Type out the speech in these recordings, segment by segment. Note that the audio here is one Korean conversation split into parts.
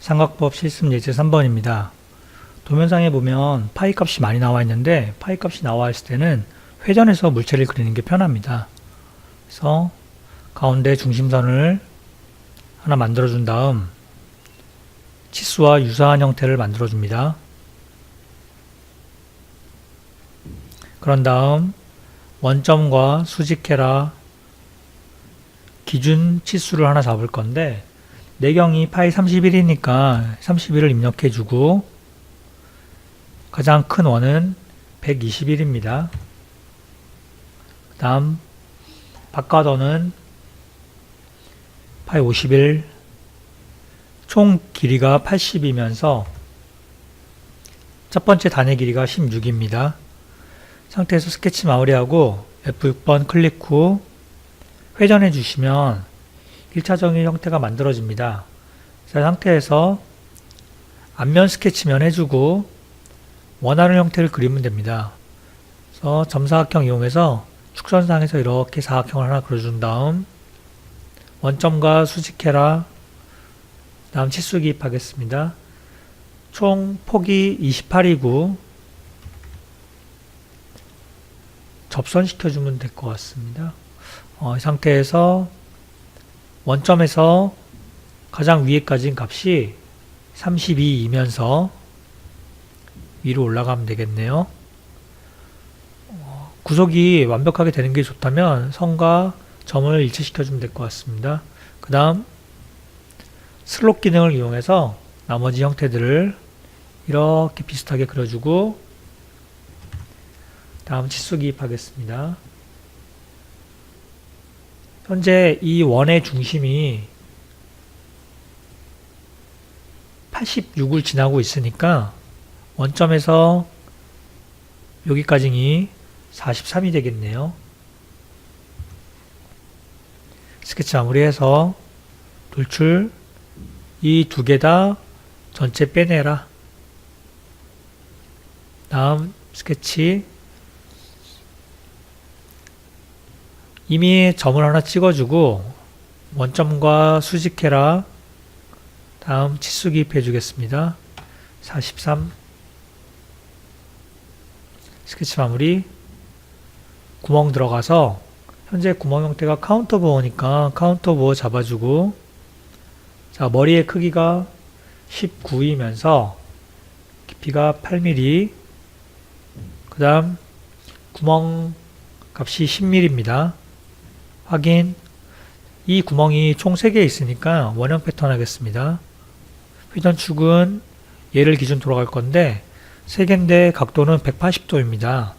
삼각법 실습 예제 3번입니다. 도면상에 보면 파이 값이 많이 나와 있는데 파이 값이 나와 있을 때는 회전해서 물체를 그리는 게 편합니다. 그래서 가운데 중심선을 하나 만들어 준 다음 치수와 유사한 형태를 만들어 줍니다. 그런 다음 원점과 수직해라 기준 치수를 하나 잡을 건데 내경이 파이 31이니까 31을 입력해 주고 가장 큰 원은 121입니다. 그 다음 바깥원은 파이 51, 총 길이가 80이면서 첫 번째 단의 길이가 16입니다. 상태에서 스케치 마무리하고 F6번 클릭 후 회전해 주시면 1차적인 형태가 만들어집니다. 이 상태에서 앞면 스케치면 해주고 원하는 형태를 그리면 됩니다. 그래서 점사각형 이용해서 축선상에서 이렇게 사각형을 하나 그려준 다음 원점과 수직해라 다음 치수 기입하겠습니다. 총 폭이 28이고 접선시켜주면 될 것 같습니다. 어, 이 상태에서 원점에서 가장 위에까지인 값이 32이면서 위로 올라가면 되겠네요. 어, 구속이 완벽하게 되는 게 좋다면 선과 점을 일치시켜주면 될 것 같습니다. 그 다음 슬롯 기능을 이용해서 나머지 형태들을 이렇게 비슷하게 그려주고 다음 치수 기입하겠습니다. 현재 이 원의 중심이 86을 지나고 있으니까 원점에서 여기까지는 43이 되겠네요. 스케치 마무리해서 돌출 이 두 개 다 전체 빼내라. 다음 스케치 이미 점을 하나 찍어주고 원점과 수직해라. 다음 치수 기입해 주겠습니다. 43 스케치 마무리 구멍 들어가서 현재 구멍 형태가 카운터 보어니까 카운터 보어 잡아주고 자 머리의 크기가 19이면서 깊이가 8mm 그 다음 구멍 값이 10mm입니다. 확인 이 구멍이 총 3개 있으니까 원형 패턴 하겠습니다. 회전축은 얘를 기준 돌아갈 건데 3개인데 각도는 180도입니다.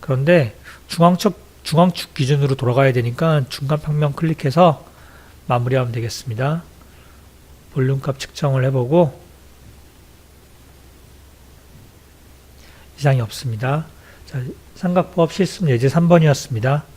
그런데 중앙축, 중앙축 기준으로 돌아가야 되니까 중간 평면 클릭해서 마무리하면 되겠습니다. 볼륨 값 측정을 해보고 이상이 없습니다. 자, 삼각법 실습 예제 3번이었습니다.